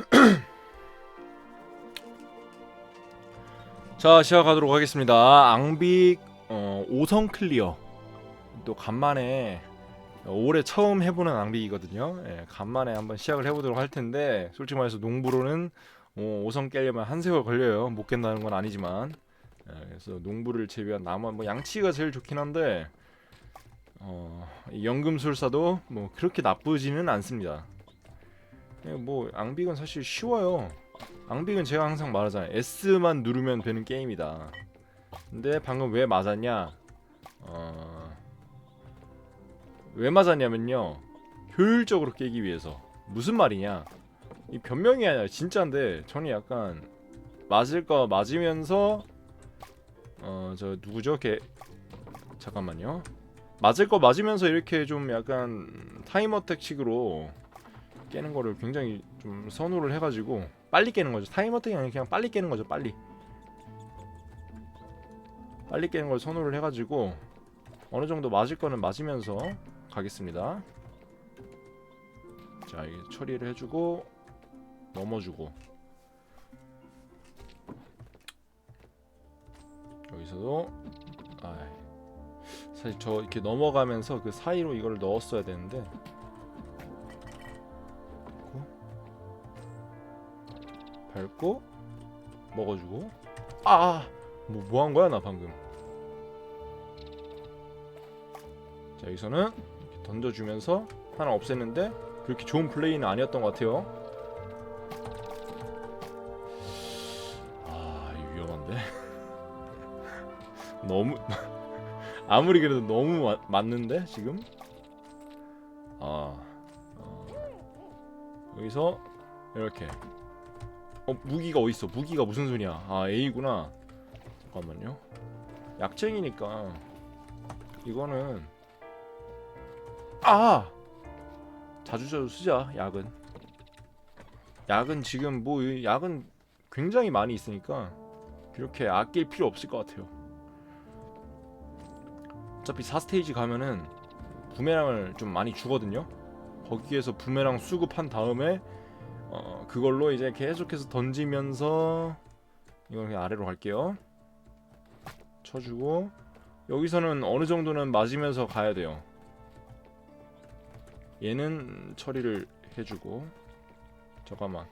자 시작하도록 하겠습니다. 앙빅 어, 5성 클리어 또 간만에 어, 올해 처음 해보는 앙빅이거든요. 예, 간만에 한번 시작을 해보도록 할 텐데 솔직히 말해서 농부로는 어, 5성 깨려면 한 세월 걸려요. 못 깬다는 건 아니지만 예, 그래서 농부를 제외한 나무 뭐 양치가 제일 좋긴 한데 어, 이 연금술사도 뭐 그렇게 나쁘지는 않습니다. 예, 뭐 앙빅은 사실 쉬워요. 앙빅은 제가 항상 말하잖아요. S만 누르면 되는 게임이다. 근데 방금 왜 맞았냐? 어... 왜 맞았냐면요. 효율적으로 깨기 위해서. 무슨 말이냐? 이 변명이 아니라 진짜인데 저는 약간 맞을 거 맞으면서 어 저 누구죠? 걔 잠깐만요. 맞을 거 맞으면서 이렇게 좀 약간 타임 어택식으로 깨는 거를 굉장히 좀 선호를 해가지고 빨리 깨는 거죠. 타임어택이 아니라 그냥 빨리 깨는 거죠. 빨리. 빨리 깨는 걸 선호를 해가지고 어느 정도 맞을 거는 맞으면서 가겠습니다. 자, 이게 처리를 해주고 넘어주고 여기서도 아 사실 저 이렇게 넘어가면서 그 사이로 이걸 넣었어야 되는데 밟고 먹어주고. 아 뭐 뭐 한 거야 나 방금? 자 여기서는 던져주면서 하나 없앴는데 그렇게 좋은 플레이는 아니었던 것 같아요. 아 위험한데? 너무 아무리 그래도 너무 마, 맞는데 지금? 아 어. 여기서 이렇게 어 무기가 어딨어? 무기가 무슨 소리야? 아 A구나. 잠깐만요. 약쟁이니까 이거는 아! 자주 자주 쓰자 약은. 약은 지금 뭐이 약은 굉장히 많이 있으니까 그렇게 아낄 필요 없을 것 같아요. 어차피 4스테이지 가면은 부메랑을 좀 많이 주거든요. 거기에서 부메랑 수급한 다음에 어 그걸로 이제 계속해서 던지면서 이건 그냥 아래로 갈게요. 쳐주고 여기서는 어느 정도는 맞으면서 가야 돼요. 얘는 처리를 해주고 잠깐만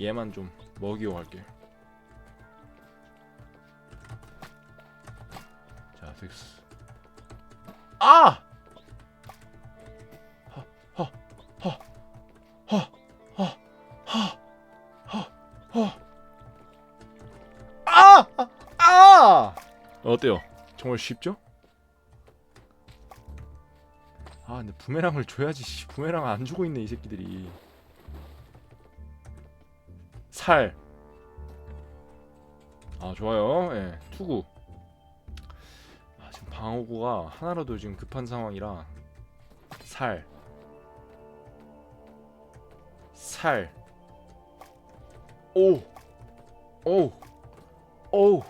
얘만 좀 먹이고 갈게요. 자. 아! 아! 어때요? 정말 쉽죠? 아 근데 부메랑을 줘야지 씨. 부메랑 안 주고 있네 이 새끼들이 살. 아 좋아요. 예. 투구. 아 지금 방어구가 하나라도 지금 급한 상황이라 살. 살. 오. 오. 오.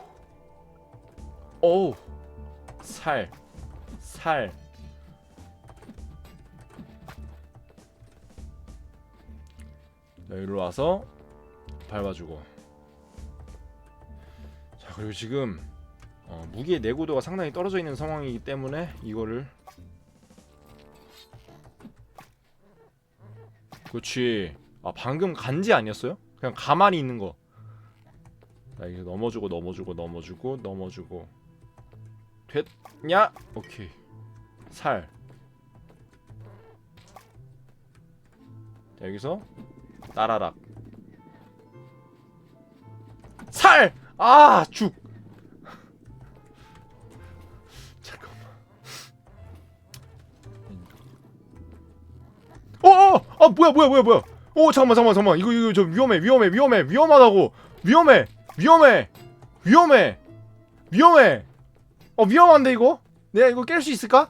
오. 살. 살. 자, 여기로 와서 밟아주고. 자, 그리고 지금 어, 무기의 내구도가 상당히 떨어져 있는 상황이기 때문에 이거를 그렇지. 아 방금 간지 아니었어요? 그냥 가만히 있는 거. 자 이제 넘어주고 넘어주고 넘어주고 넘어주고 됐냐? 오케이. 살. 자 여기서 따라락. 살. 아 죽. 잠깐만. 어어! 아 뭐야 뭐야 뭐야 뭐야 오 잠깐만 잠깐만 잠깐만 이거 이거 저 위험해 위험해 위험해 위험하다고 위험해 위험해 위험해 위험해 어 위험한데 이거? 내가 이거 깰 수 있을까?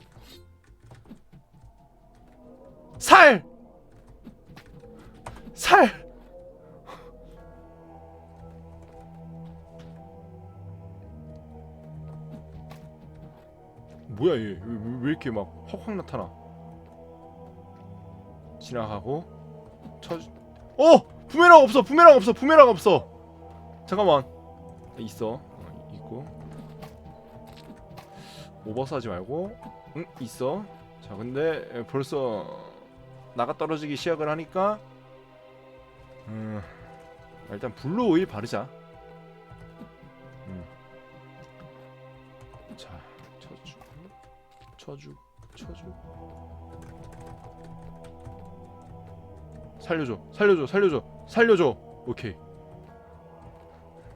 살! 살! 뭐야 얘? 왜, 왜 이렇게 막 확확 나타나? 지나가고 쳐 어! 부메랑 없어 부메랑 없어 부메랑 없어! 잠깐만. 있어 오버스 하지 말고 응 있어. 자 근데 벌써 나가 떨어지기 시작을 하니까 음 일단 블루 오일 바르자. 음. 자 쳐주 쳐주 쳐주 살려줘 살려줘 살려줘 살려줘. 오케이.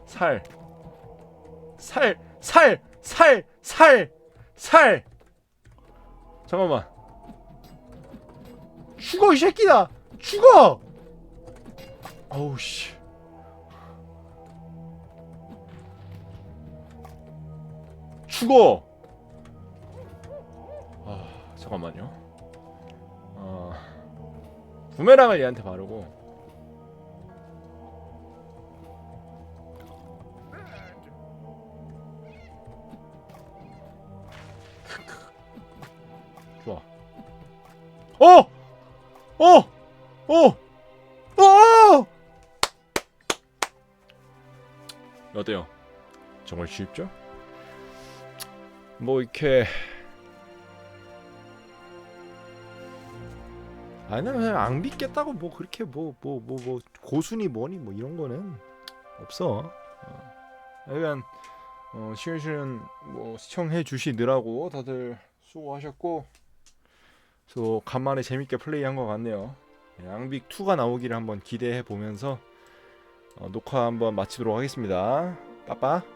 살 살, 살, 살, 살, 살. 잠깐만. 죽어 이 새끼다. 죽어. 어우 씨. 죽어. 아 잠깐만요. 어 부메랑을 얘한테 바르고. 어! 어! 어! 어! 어때요? 정말 쉽죠? 뭐 이렇게 아니 나 그냥 앙비 깼다고 뭐 그렇게 뭐 뭐 뭐 뭐 고순이 뭐니 뭐 이런 거는 없어. 어. 약간 어, 시은시은 뭐 시청해 주시느라고 다들 수고하셨고 또 간만에 재밌게 플레이한 것 같네요. 네, 앙빅 2가 나오기를 한번 기대해 보면서 어, 녹화 한번 마치도록 하겠습니다. 빠빠.